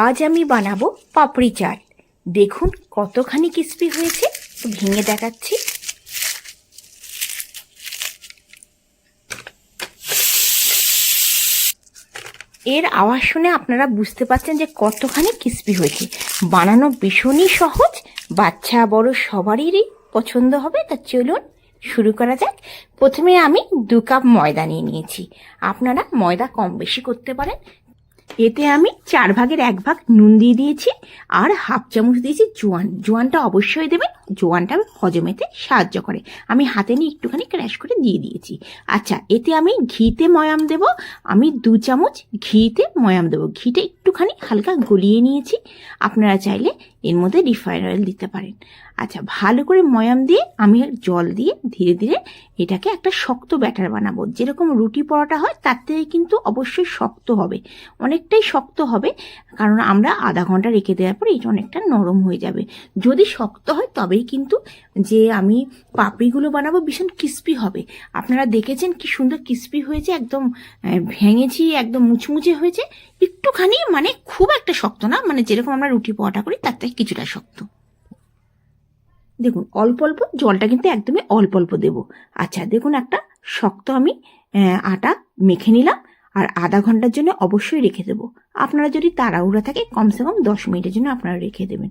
আজ আমি বানাবো পাপড়ি চাট। দেখুন কতখানি ক্রিস্পি হয়েছে। ভেঙে দেখাচ্ছি। এর আওয়াজ শুনে আপনারা বুঝতে পারছেন যে কতখানি ক্রিস্পি হয়েছে। বানানো ভীষণই সহজ। বাচ্চা, বড় সবারই পছন্দ হবে। তা চলুন শুরু করা যাক। প্রথমে আমি দু কাপ ময়দা নিয়ে নিয়েছি। আপনারা ময়দা কম বেশি করতে পারেন। এতে আমি চার ভাগের এক ভাগ নুন দিয়ে দিয়েছি আর হাফ চামচ দিয়েছি জোয়ান। জোয়ানটা অবশ্যই দেবেন। জোয়ানটা হজমেতে সাহায্য করে। আমি হাতে নিয়ে একটুখানি ক্র্যাশ করে দিয়ে দিয়েছি। আচ্ছা এতে আমি ঘিতে ময়াম দেব। আমি দু চামচ ঘিতে ময়াম দেবো। ঘিটা একটুখানি হালকা গলিয়ে নিয়েছি। আপনারা চাইলে এর মধ্যে রিফাইন অয়েল দিতে পারেন। আচ্ছা ভালো করে ময়াম দিয়ে আমি জল দিয়ে ধীরে ধীরে এটাকে একটা শক্ত ব্যাটার বানাবো। যেরকম রুটি পরোটা হয়, তার থেকে কিন্তু অবশ্যই শক্ত হবে। অনেকটাই শক্ত হবে, কারণ আমরা আধা ঘণ্টা রেখে দেওয়ার পর এটা অনেকটা নরম হয়ে যাবে। যদি শক্ত হয় তবেই কিন্তু যে আমি পাপড়িগুলো বানাবো ভীষণ ক্রিস্পি হবে। আপনারা দেখেছেন কি সুন্দর ক্রিস্পি হয়েছে, একদম ভেঙেছি, একদম মুচমুচে হয়েছে। একটুখানি মানে খুব একটা শক্ত না মানে যেরকম আমরা রুটি পরোটা করি তার থেকে কিছুটা শক্ত। দেখুন, অল্প অল্প জলটা কিন্তু একদমই অল্প অল্প দেবো। আচ্ছা দেখুন একটা শক্ত আমি আটা মেখে নিলাম। আর আধা ঘণ্টার জন্য অবশ্যই রেখে দেবো। আপনারা যদি তাড়াহুড়া থাকে, কমসে কম দশ মিনিটের জন্য আপনারা রেখে দেবেন।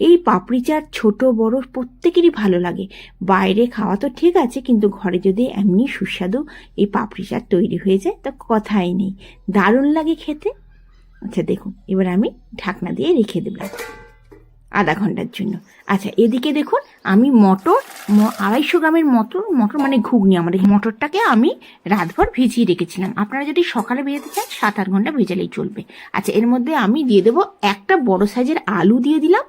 এই পাপড়ি চাট ছোট, বড় প্রত্যেকেরই ভালো লাগে। বাইরে খাওয়া তো ঠিক আছে, কিন্তু ঘরে যদি এমনি সুস্বাদু এই পাপড়ি চাট তৈরি হয়ে যায়, তো কথাই নেই। দারুণ লাগে খেতে। আচ্ছা দেখুন, এবার আমি ঢাকনা দিয়ে রেখে দিলাম আধা ঘণ্টার জন্য। আচ্ছা এদিকে দেখুন, আমি মটর আড়াইশো গ্রামের মটর মটর মানে ঘুগনি আমাদের মটরটাকে আমি রাতভর ভিজিয়ে রেখেছিলাম। আপনারা যদি সকালে ভেজাতে চান, সাত আট ঘণ্টা ভেজালেই চলবে। আচ্ছা এর মধ্যে আমি দিয়ে দেবো একটা বড় সাইজের আলু দিয়ে দিলাম,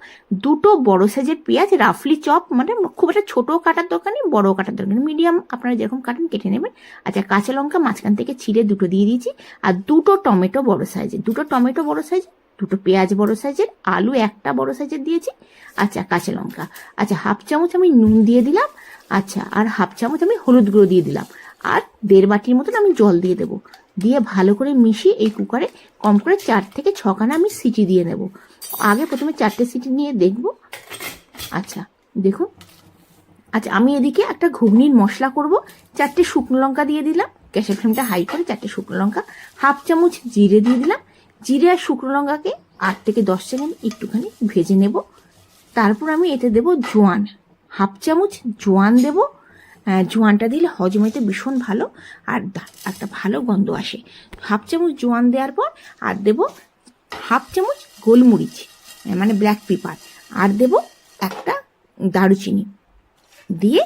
দুটো বড় সাইজের পেঁয়াজ, রাফলি চপ মানে খুব একটা ছোটো কাটার দরকার নেই বড়ো কাটার দরকার নেই, মিডিয়াম আপনারা যেরকম কাটেন কেটে নেবেন। আচ্ছা কাঁচা লঙ্কা মাঝখান থেকে ছিঁড়ে দুটো দিয়ে দিয়েছি, আর দুটো টমেটো বড় সাইজের, দুটো টমেটো বড় সাইজের দুটো পেঁয়াজ বড় সাইজের, আলু একটা বড় সাইজের দিয়েছি। আচ্ছা কাঁচা লঙ্কা। আচ্ছা হাফ চামচ আমি নুন দিয়ে দিলাম। আচ্ছা আর হাফ চামচ আমি হলুদ গুঁড়ো দিয়ে দিলাম। আর দেড় বাটির মতন আমি জল দিয়ে দেবো। দিয়ে ভালো করে মিশিয়ে এই কুকারে কম করে চার থেকে ছখানা আমি সিটি দিয়ে নেব। আগে প্রথমে চারটে সিটি নিয়ে দেখব। আচ্ছা দেখুন। আচ্ছা আমি এদিকে একটা ঘুগনির মশলা করব। চারটে শুকনো লঙ্কা দিয়ে দিলাম। গ্যাসের ফ্লেমটা হাই করে চারটে শুকনো লঙ্কা। হাফ চামচ জিরে দিয়ে দিলাম। জিরে আর শুকনো লঙ্কাকে আট থেকে দশ সেকেন্ড একটুখানি ভেজে নেব। তারপর আমি এতে দেব জোয়ান। হাফ চামচ জোয়ান দেব। জোয়ানটা দিলে হজমেতে ভীষণ ভালো আর একটা ভালো গন্ধ আসে। হাফ চামচ জোয়ান দেওয়ার পর আর দেব হাফ চামচ গোলমরিচ মানে ব্ল্যাক পেপার আর দেব একটা দারুচিনি। দিয়ে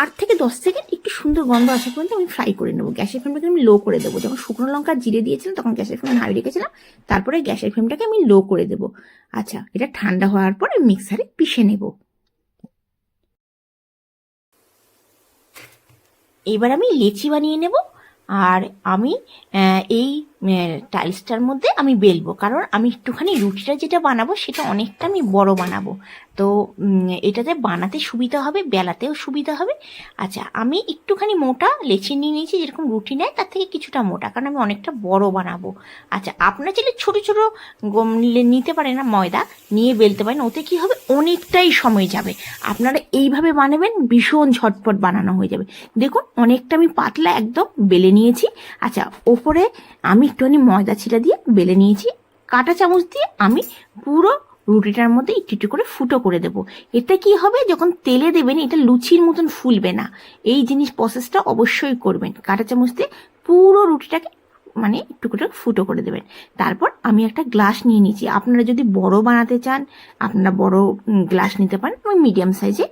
আট থেকে দশ সেকেন্ড একটু সুন্দর গন্ধ আসা পর্যন্ত আমি ফ্রাই করে নেব। গ্যাসের ফ্লেমটাকে আমি লো করে দেবো। যখন শুকনো লঙ্কা জিরে দিয়েছিলাম, তখন গ্যাসের ফ্লেম হাই রেখেছিলাম তারপরে গ্যাসের ফ্লেমটাকে আমি লো করে দেবো। আচ্ছা এটা ঠান্ডা হওয়ার পরে মিক্সারে পিষে নেব। এবার আমি লেচি বানিয়ে নেব। আর আমি এই টাইলসটার মধ্যে আমি বেলবো। কারণ আমি একটুখানি রুটিটা যেটা বানাবো, সেটা অনেকটা আমি বড় বানাবো। তো এটাতে বানাতে সুবিধা হবে, বেলাতেও সুবিধা হবে। আচ্ছা আমি একটুখানি মোটা লেচি নিয়ে নিয়েছি, যেরকম রুটি নেয়, তার থেকে কিছুটা মোটা, কারণ আমি অনেকটা বড় বানাবো। আচ্ছা আপনার চাইলে ছোটো ছোটো নিতে পারেন না ময়দা, নিয়ে বেলতে পারেন ওতে কি হবে? অনেকটাই সময় যাবে। আপনারা এইভাবে বানাবেন, ভীষণ ঝটপট বানানো হয়ে যাবে। দেখুন, অনেকটা আমি পাতলা একদম বেলে নিয়েছি। আচ্ছা ওপরে আমি একটুখানি ময়দা ছিটা দিয়ে বেলে নিয়েছি। কাঁটা চামচ দিয়ে আমি পুরো রুটিটার মধ্যে একটু একটু করে ফুটো করে দেবো। এতে কি হবে, যখন তেলে দেবেন এটা লুচির মতন ফুলবে না। এই জিনিস প্রসেসটা অবশ্যই করবেন। কাঁটা চামচ দিয়ে পুরো রুটিটাকে মানে একটু করে ফুটো করে দেবেন। তারপর আমি একটা গ্লাস নিয়ে নিয়েছি। আপনারা যদি বড় বানাতে চান, আপনারা বড় গ্লাস নিতে পারেন, আমি মিডিয়াম সাইজে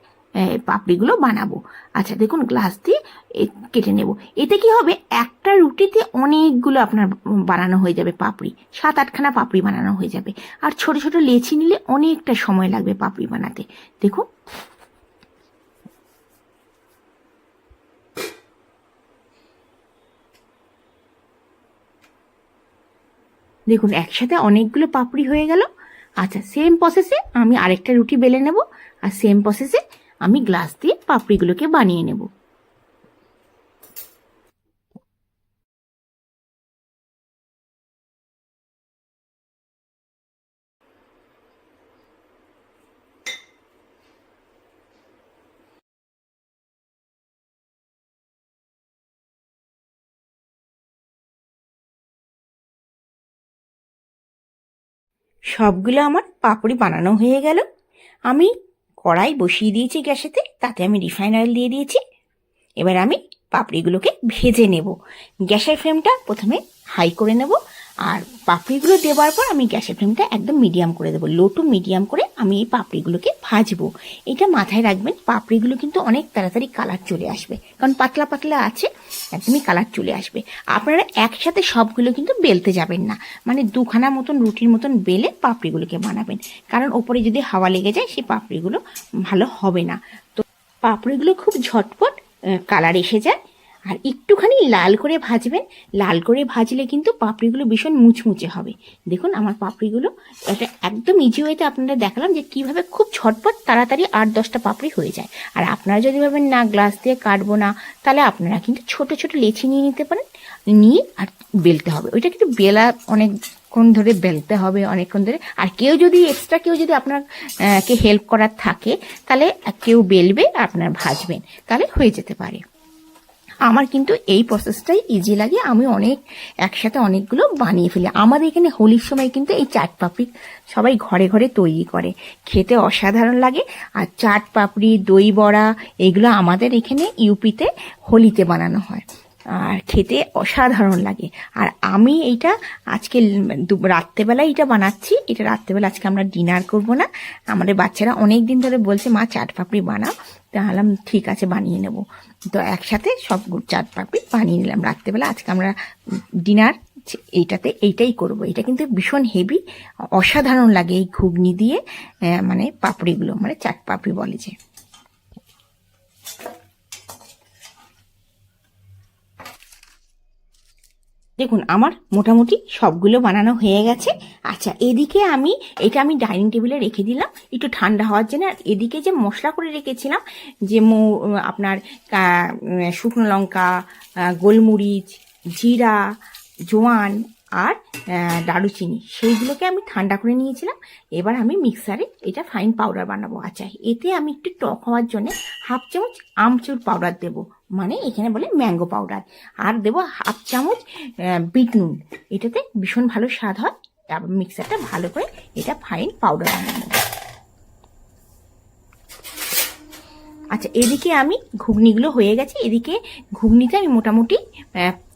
পাপড়িগুলো বানাবো। আচ্ছা দেখুন, গ্লাস দিয়ে কেটে নেব। এতে কি হবে? একটা রুটিতে অনেকগুলো আপনার বানানো হয়ে যাবে পাপড়ি। সাত আটখানা পাপড়ি বানানো হয়ে যাবে। আর ছোট ছোট লেচি নিলে অনেকটা সময় লাগবে পাপড়ি বানাতে। দেখুন। দেখুন, একসাথে অনেকগুলো পাপড়ি হয়ে গেল। আচ্ছা সেম প্রসেসে আমি আরেকটা রুটি বেলে নেব। আর সেম প্রসেসে আমি গ্লাস দিয়ে পাপড়িগুলোকে বানিয়ে নেব। সবগুলো আমার পাপড়ি বানানো হয়ে গেল। আমি কড়াই বসিয়ে দিয়েছি গ্যাসেতে, তাতে আমি রিফাইন অয়েল দিয়ে দিয়েছি। এবার আমি পাপড়িগুলোকে ভেজে নেব। গ্যাসের ফ্লেমটা প্রথমে হাই করে নেব। আর পাপড়িগুলো দেওয়ার পর আমি গ্যাসের ফ্লেমটা একদম মিডিয়াম করে দেবো। লো টু মিডিয়াম করে আমি এই পাপড়িগুলোকে ভাজবো। এটা মাথায় রাখবেন, পাপড়িগুলো কিন্তু অনেক তাড়াতাড়ি কালার চলে আসবে। কারণ পাতলা পাতলা আছে, একদমই কালার চলে আসবে। আপনারা একসাথে সবগুলো কিন্তু বেলতে যাবেন না। মানে দুখানা মতন রুটির মতন বেলে পাপড়িগুলোকে বানাবেন। কারণ ওপরে যদি হাওয়া লেগে যায়, সেই পাপড়িগুলো ভালো হবে না। তো পাপড়িগুলো খুব ঝটপট কালার এসে যায়। আর একটুখানি লাল করে ভাজবেন। লাল করে ভাজলে কিন্তু পাপড়িগুলো ভীষণ মুচমুচে হবে। দেখুন, আমার পাপড়িগুলো এটা একদম ইজি ওয়েতে আপনারা দেখালাম যে কীভাবে খুব ঝটপট, তাড়াতাড়ি আট দশটা পাপড়ি হয়ে যায়। আর আপনারা যদি ভাবেন, না, গ্লাস দিয়ে কাটবো না, তাহলে আপনারা কিন্তু ছোট ছোট লেচি নিয়ে নিতে পারেন। নিয়ে আর বেলতে হবে। ওইটা কিন্তু বেলা অনেক অনেকক্ষণ ধরে বেলতে হবে, অনেকক্ষণ ধরে। আর কেউ যদি এক্সট্রা কেউ যদি আপনার কে হেল্প করার থাকে, তাহলে কেউ বেলবে, আপনার ভাজবেন। তাহলে হয়ে যেতে পারে। আমার কিন্তু এই প্রসেসটাই ইজি লাগে। আমি অনেক, একসাথে অনেকগুলো বানিয়ে ফেলি। আমাদের এখানে হোলির সময় কিন্তু এই চাট পাপড়ি সবাই ঘরে ঘরে তৈরি করে। খেতে অসাধারণ লাগে। আর চাট পাপড়ি, দই বড়া, এগুলো আমাদের এখানে ইউপিতে হোলিতে বানানো হয়। আর খেতে অসাধারণ লাগে। আর আমি এইটা আজকে রাত্রেবেলায় এটা বানাচ্ছি। এটা রাত্রেবেলা আজকে আমরা ডিনার করব না। আমাদের বাচ্চারা অনেক দিন ধরে বলছে, মা, চাট পাপড়ি বানাও। তাহলে ঠিক আছে, বানিয়ে নেব। তো একসাথে সব চাট পাপড়ি বানিয়ে নিলাম। রাত্রেবেলা আজকে আমরা ডিনার এইটাতে এইটাই করব। এটা কিন্তু ভীষণ হেভি, অসাধারণ লাগে এই ঘুগনি দিয়ে মানে পাপড়িগুলো মানে চাট পাপড়ি বলে যে। দেখুন, আমার মোটামুটি সবগুলো বানানো হয়ে গেছে। আচ্ছা এদিকে আমি, এটা আমি ডাইনিং টেবিলে রেখে দিলাম। একটু ঠান্ডা হওয়ার জন্য। আর এদিকে যে মশলা করে রেখেছিলাম, যে মৌ, আপনার শুকনো লঙ্কা গোলমরিচ, জিরা, জোয়ান আর দারুচিনি, সেইগুলোকে আমি ঠান্ডা করে নিয়েছিলাম। এবার আমি মিক্সারে এটা ফাইন পাউডার বানাবো। আচ্ছা এতে আমি একটু টক হওয়ার জন্য হাফ চামচ আমচুর পাউডার দেবো। মানে এখানে বলে ম্যাঙ্গো পাউডার আর দেবো হাফ চামচ বিট নুন এটাতে ভীষণ ভালো স্বাদ হয়। তারপর মিক্সারটা ভালো করে এটা ফাইন পাউডার আচ্ছা এদিকে আমি ঘুগনিগুলো হয়ে গেছে। এদিকে ঘুগনিতে আমি মোটামুটি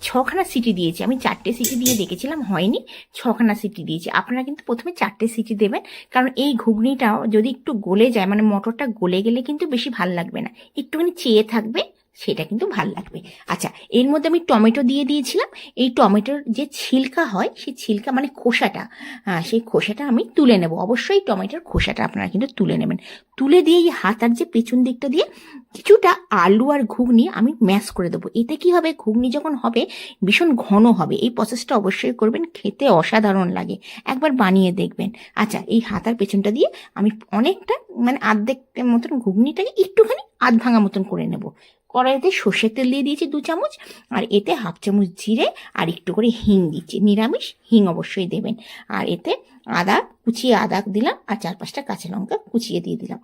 ছখানা সিটি দিয়েছি। আমি চারটে সিটি দিয়ে দেখেছিলাম, হয়নি। ছখানা সিটি দিয়েছি। আপনারা কিন্তু প্রথমে চারটে সিটি দেবেন। কারণ এই ঘুগনিটাও যদি একটু গলে যায় মানে মটরটা গলে গেলে কিন্তু বেশি ভালো লাগবে না। একটুখানি চেয়ে থাকবে সেটা কিন্তু ভালো লাগবে। আচ্ছা এর মধ্যে আমি টমেটো দিয়ে দিয়েছিলাম। এই টমেটোর যে ছিলকা হয়, সেই ছিলকা মানে খোসাটা সেই খোসাটা আমি তুলে নেব। অবশ্যই টমেটোর খোসাটা আপনারা কিন্তু তুলে নেবেন। তুলে দিয়ে এই হাতার যে পেছন দিকটা দিয়ে কিছুটা আলু আর ঘুগনি আমি ম্যাশ করে দেবো। এতে কি হবে? ঘুগনি যখন হবে, ভীষণ ঘন হবে। এই প্রসেসটা অবশ্যই করবেন। খেতে অসাধারণ লাগে। একবার বানিয়ে দেখবেন। আচ্ছা এই হাতার পেছনটা দিয়ে আমি অনেকটা মানে আর্ধেকটার মতন ঘুগনিটাকে একটুখানি আধ ভাঙা মতন করে নেব। কড়াইতে সর্ষের তেল দিয়ে দিয়েছি দু চামচ, আর এতে হাফ চামচ জিরে আর একটু করে হিং দিচ্ছি। নিরামিষ হিং অবশ্যই দেবেন। আর এতে আদা, কুচিয়ে আদা দিলাম, আর চার পাঁচটা কাঁচা লঙ্কা কুচিয়ে দিয়ে দিলাম।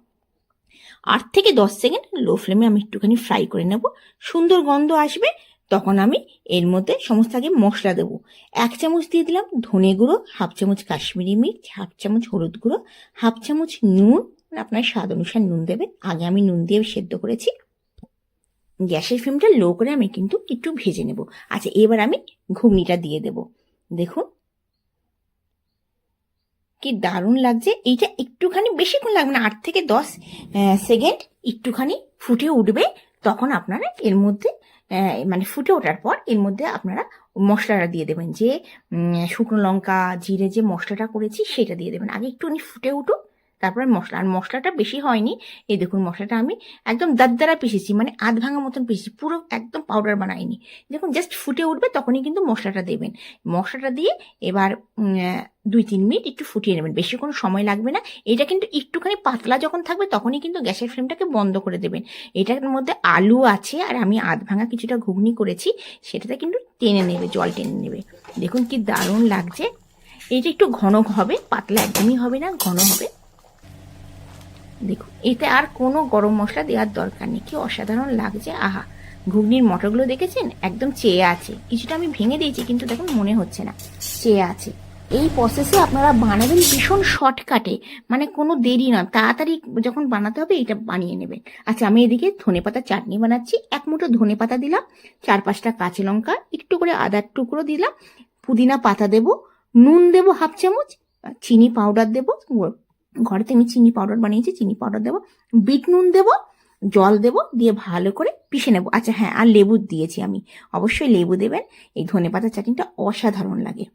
আট থেকে দশ সেকেন্ড লো ফ্লেমে আমি একটুখানি ফ্রাই করে নেব। সুন্দর গন্ধ আসবে, তখন আমি এর মধ্যে সমস্ত আগে মশলা দেবো। এক চামচ দিয়ে দিলাম ধনে গুঁড়ো, হাফ চামচ কাশ্মীরি মির্চ, হাফ চামচ হলুদ গুঁড়ো, হাফ চামচ নুন, আপনার স্বাদ অনুসার নুন দেবেন। আগে আমি নুন দিয়ে সেদ্ধ করেছি। গ্যাসের ফ্লেমটা লো করে আমি কিন্তু একটু ভেজে নেব। আচ্ছা এবার আমি ঘুগনিটা দিয়ে দেব। দেখুন। কি দারুণ লাগছে। এইটা একটুখানি, বেশিক্ষণ লাগবে না, আট থেকে দশ সেকেন্ড একটুখানি ফুটে উঠবে। তখন আপনারা এর মধ্যে মানে ফুটে ওঠার পর এর মধ্যে আপনারা মশলাটা দিয়ে দেবেন। যে শুকনো লঙ্কা, জিরে যে মশলাটা করেছি সেটা দিয়ে দেবেন। আগে একটুখানি ফুটে উঠুক তারপরে মশলা। আর মশলাটা বেশি হয়নি। এই দেখুন, মশলাটা আমি একদম দাদ্দারা পিসেছি মানে আধ ভাঙা মতন পিসেছি পুরো একদম পাউডার বানাইনি। দেখুন জাস্ট ফুটে উঠবে, তখনই কিন্তু মশলাটা দেবেন। মশলাটা দিয়ে এবার দুই তিন মিনিট একটু ফুটিয়ে নেবেন। বেশি কোনো সময় লাগবে না। এটা কিন্তু একটুখানি পাতলা যখন থাকবে, তখনই কিন্তু গ্যাসের ফ্লেমটাকে বন্ধ করে দেবেন। এটার মধ্যে আলু আছে, আর আমি আধ ভাঙা কিছুটা ঘুগনি করেছি, সেটাতে কিন্তু টেনে নেবে, জল টেনে নেবে। দেখুন কি দারুণ লাগছে। এটা একটু ঘন হবে, পাতলা একদমই হবে না, ঘন হবে। দেখুন, এতে আর কোনো গরম মশলা দেওয়ার দরকার নেই। কি অসাধারণ লাগছে, আহা! ঘুগনির মটরগুলো দেখেছেন? একদম চেয়ে আছে। কিছুটা আমি ভেঙে দিয়েছি, কিন্তু দেখুন, মনে হচ্ছে না। চেয়ে আছে। এই প্রসেসে আপনারা বানাবেন ভীষণ শর্টকাটে মানে কোনো দেরি না। তাড়াতাড়ি যখন বানাতে হবে, এটা বানিয়ে নেবেন। আচ্ছা আমি এদিকে ধনেপাতা চাটনি বানাচ্ছি। এক মুঠো ধনেপাতা দিলাম। চার পাঁচটা কাঁচা লঙ্কা, একটু করে আদার টুকরো দিলাম। পুদিনা পাতা দেব, নুন দেব হাফ চামচ চিনি পাউডার দেব ঘরেতে আমি চিনি পাউডার বানিয়েছি, চিনি পাউডার দেবো, বিট নুন দেব, জল দেবো, দিয়ে ভালো করে পিষে নেব। আচ্ছা হ্যাঁ আর লেবু দিয়েছি আমি। অবশ্যই লেবু দেবেন, এই ধনেপাতা চাটনিটা অসাধারণ লাগে।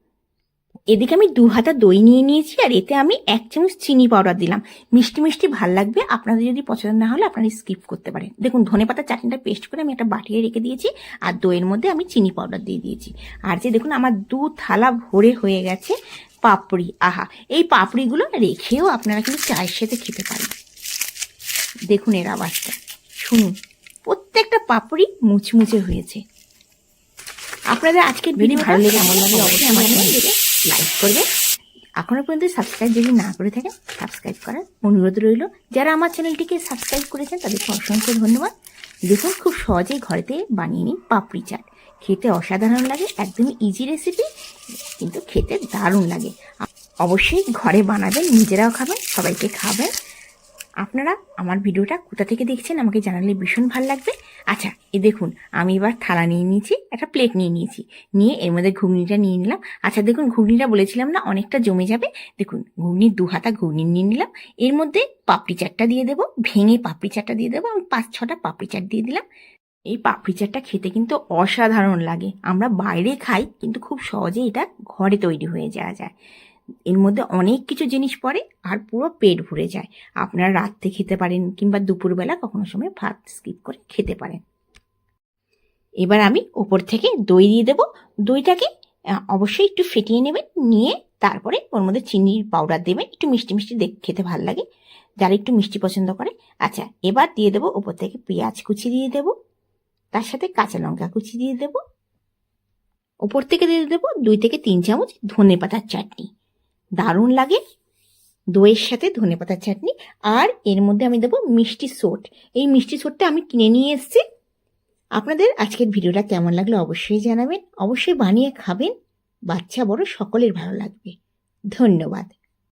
এদিকে আমি দু হাতা দই নিয়ে নিয়েছি, আর এতে আমি এক চামচ চিনি পাউডার দিলাম। মিষ্টি মিষ্টি ভালো লাগবে, আপনাদের যদি পছন্দ না হলে আপনারা স্কিপ করতে পারেন। দেখুন ধনেপাতা চাটনিটা পেস্ট করে আমি একটা বাটিয়ে রেখে দিয়েছি, আর দইয়ের মধ্যে আমি চিনি পাউডার দিয়ে দিয়েছি। আর যে দেখুন, আমার দু থালা ভরে হয়ে গেছে পাপড়ি আহা এই পাপড়িগুলো রেখেও আপনারা কিন্তু চায়ের সাথে খেতে পারেন। দেখুন এর আওয়াজটা। শুনুন প্রত্যেকটা পাপড়ি মুচমুচে হয়েছে। আপনাদের আজকের ভিডিও ভালো লেগে আমার লাগে অবশ্যই আমার লাইক করবে এখনও পর্যন্ত সাবস্ক্রাইব যদি না করে থাকেন সাবস্ক্রাইব করার অনুরোধ রইল। যারা আমার চ্যানেলটিকে সাবস্ক্রাইব করেছেন তাদেরকে অসংখ্য ধন্যবাদ। দেখুন খুব সহজেই ঘরেতে বানিয়ে নিন পাপড়ি চাট। খেতে অসাধারণ লাগে, একদমই ইজি রেসিপি কিন্তু খেতে দারুণ লাগে। অবশ্যই ঘরে বানাবেন, নিজেরাও খাবেন, সবাইকে খাবেন। আপনারা আমার ভিডিওটা কোথা থেকে দেখছেন আমাকে জানালে ভীষণ ভালো লাগবে। আচ্ছা এ দেখুন, আমি এবার থালা নিয়ে নিয়েছি, একটা প্লেট নিয়ে নিয়েছি। নিয়ে এর মধ্যে ঘুগনিটা নিয়ে নিলাম। আচ্ছা দেখুন, ঘুগনিটা বলেছিলাম না, অনেকটা জমে যাবে। দেখুন ঘুগনির দু হাতা ঘুগনি নিয়ে নিলাম। এর মধ্যে পাপড়ি চাটটা দিয়ে দেবো, ভেঙে পাপড়ি চাটটা দিয়ে দেবো, আমি পাঁচ ছটা পাপড়ি চাট দিয়ে দিলাম। এই পাপড়ি চাটটা খেতে কিন্তু অসাধারণ লাগে। আমরা বাইরে খাই, কিন্তু খুব সহজে এটা ঘরে তৈরি হয়ে যাওয়া যায়। এর মধ্যে অনেক কিছু জিনিস পড়ে আর পুরো পেট ভরে যায়। আপনারা রাত্রে খেতে পারেন কিংবা দুপুরবেলা কখনো সময় ভাত স্কিপ করে খেতে পারেন। এবার আমি ওপর থেকে দই দিয়ে দেবো। দইটাকে অবশ্যই একটু ফেটিয়ে নেবেন, নিয়ে তারপরে ওর মধ্যে চিনির পাউডার দেবেন। একটু মিষ্টি মিষ্টি খেতে ভালো লাগে। যারা একটু মিষ্টি পছন্দ করে আচ্ছা এবার দিয়ে দেবো ওপর থেকে পেঁয়াজ কুচি দিয়ে দেবো। তার সাথে কাঁচা লঙ্কা কুচি দিয়ে দেবো। ওপর থেকে দিয়ে দেবো দুই থেকে তিন চামচ ধনে পাতার চাটনি। দারুণ লাগে দইয়ের সাথে ধনে পাতার চাটনি। আর এর মধ্যে আমি দেবো মিষ্টি সোট। এই মিষ্টি সোটটা আমি কিনে নিয়ে এসেছি। আপনাদের আজকের ভিডিওটা কেমন লাগল অবশ্যই জানাবেন। অবশ্যই বানিয়ে খাবেন। বাচ্চা বড় সকলের ভালো লাগবে। ধন্যবাদ।